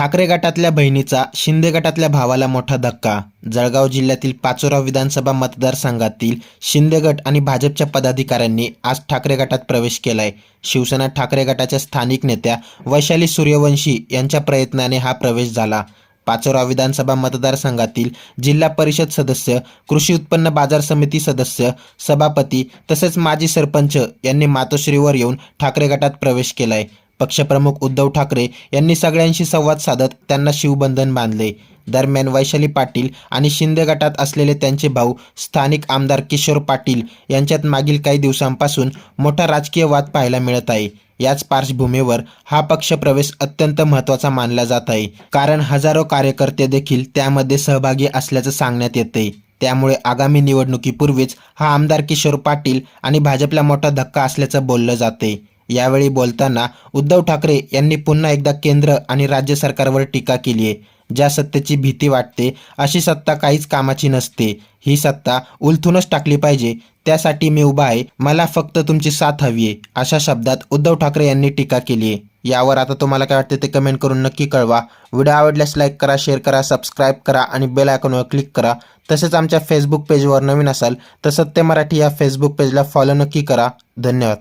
ठाकरे गटातल्या बहिणीचा शिंदे गटातल्या भावाला मोठा धक्का. जळगाव जिल्ह्यातील पाचोरा विधानसभा मतदारसंघातील शिंदे गट आणि भाजपच्या पदाधिकाऱ्यांनी आज ठाकरे गटात प्रवेश केलाय. शिवसेना ठाकरे गटाच्या स्थानिक नेत्या वैशाली सूर्यवंशी यांच्या प्रयत्नाने हा प्रवेश झाला. पाचोरा विधानसभा मतदारसंघातील जिल्हा परिषद सदस्य कृषी उत्पन्न बाजार समिती सदस्य सभापती तसेच माजी सरपंच यांनी मातोश्रीवर येऊन ठाकरे गटात प्रवेश केलाय. पक्षप्रमुख उद्धव ठाकरे यांनी सगळ्यांशी संवाद साधत त्यांना शिवबंधन बांधले. दरम्यान वैशाली पाटील आणि शिंदे गटात असलेले त्यांचे भाऊ स्थानिक आमदार किशोर पाटील यांच्यात मागील काही दिवसांपासून मोठा राजकीय वाद पाहायला मिळत आहे. याच पार्श्वभूमीवर हा पक्षप्रवेश अत्यंत महत्त्वाचा मानला जात आहे. कारण हजारो कार्यकर्ते देखील त्यामध्ये सहभागी असल्याचं सांगण्यात येते. त्यामुळे आगामी निवडणुकीपूर्वीच हा आमदार किशोर पाटील आणि भाजपला मोठा धक्का असल्याचं बोललं जाते. यावेळी बोलताना उद्धव ठाकरे यांनी पुन्हा एकदा केंद्र आणि राज्य सरकारवर टीका केली आहे. ज्या सत्तेची भीती वाटते अशी सत्ता काहीच कामाची नसते. ही सत्ता उलथूनच टाकली पाहिजे. त्यासाठी मी उभा आहे. मला फक्त तुमची साथ हवी आहे. अशा शब्दात उद्धव ठाकरे यांनी टीका केली आहे. यावर आता तुम्हाला काय वाटते ते कमेंट करून नक्की कळवा. व्हिडिओ आवडल्यास लाईक करा शेअर करा सबस्क्राईब करा आणि बेल आयकॉनवर क्लिक करा. तसेच आमच्या फेसबुक पेजवर नवीन असाल तर सत्य मराठी या फेसबुक पेजला फॉलो नक्की करा. धन्यवाद.